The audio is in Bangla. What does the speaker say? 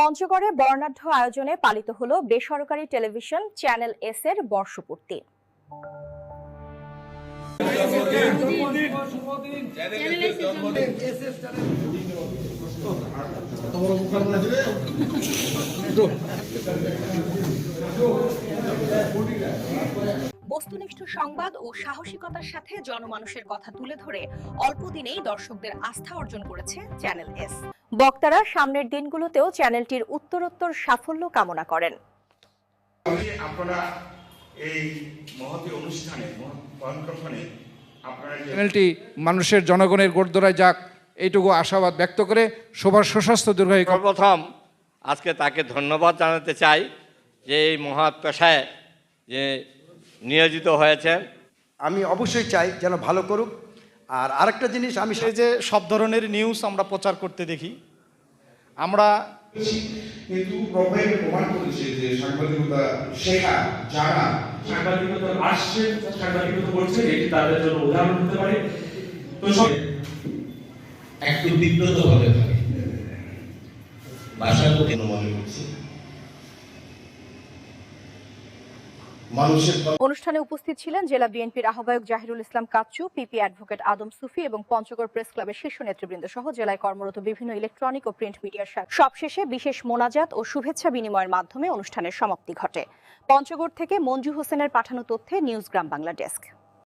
পঞ্চগড়ে বর্ণাঢ্য আয়োজনে পালিত হলো বেসরকারি টেলিভিশন চ্যানেল এস এর বর্ষপূর্তি। বস্তুনিষ্ঠ সংবাদ ও সাহসিকতার সাথে জনমানুষের কথা তুলে ধরে অল্প দিনেই দর্শকদের আস্থা অর্জন করেছে চ্যানেল এস। বক্তারা সামনের দিনগুলোতেও চ্যানেলটির উত্তরোত্তর সাফল্য কামনা করেন। আপনারা এই মহতি অনুষ্ঠানে কনফারেন্সে আপনারা যে চ্যানেলটি মানুষের জনগণের গোড়দোড়ায় যাক এইটুকু আশাবাদ ব্যক্ত করে সবার সুস্বাস্থ্য দীর্ঘায়ু সর্বপ্রথম আজকে তাকে ধন্যবাদ জানাতে চাই যে এই মহৎ পেশায় যে নিয়োজিত হয়েছেন। আমি অবশ্যই চাই যেন ভালো করুক। আর আরেকটা জিনিস আমি এই যে সব ধরনের নিউজ আমরা প্রচার করতে দেখি আমরা কিন্তু প্রোফাইল প্রমাণ করেছে যে সাংবাদিকতা শেখা জানা সাংবাদিকতা আসছে সাংবাদিকতা করছে এটি তাদের জন্য উদাহরণ হতে পারে। তো সব একটু বিব্রত থাকে ভাষার প্রতি মনে করছি অনুষ্ঠানে উপস্থিত ছিলেন জেলা বিএনপির আহ্বায়ক জাহিরুল ইসলাম কাচ্চু, পিপি অ্যাডভোকেট আদম সুফি এবং পঞ্চগড় প্রেস ক্লাবের শীর্ষ নেতৃবৃন্দ সহ জেলায় কর্মরত বিভিন্ন ইলেকট্রনিক ও প্রিন্ট মিডিয়ার সাথে। সবশেষে বিশেষ মোনাজাত ও শুভেচ্ছা বিনিময়ের মাধ্যমে অনুষ্ঠানের সমাপ্তি ঘটে। পঞ্চগড় থেকে মঞ্জু হোসেনের পাঠানো তথ্যে নিউজ গ্রাম বাংলা ডেস্ক।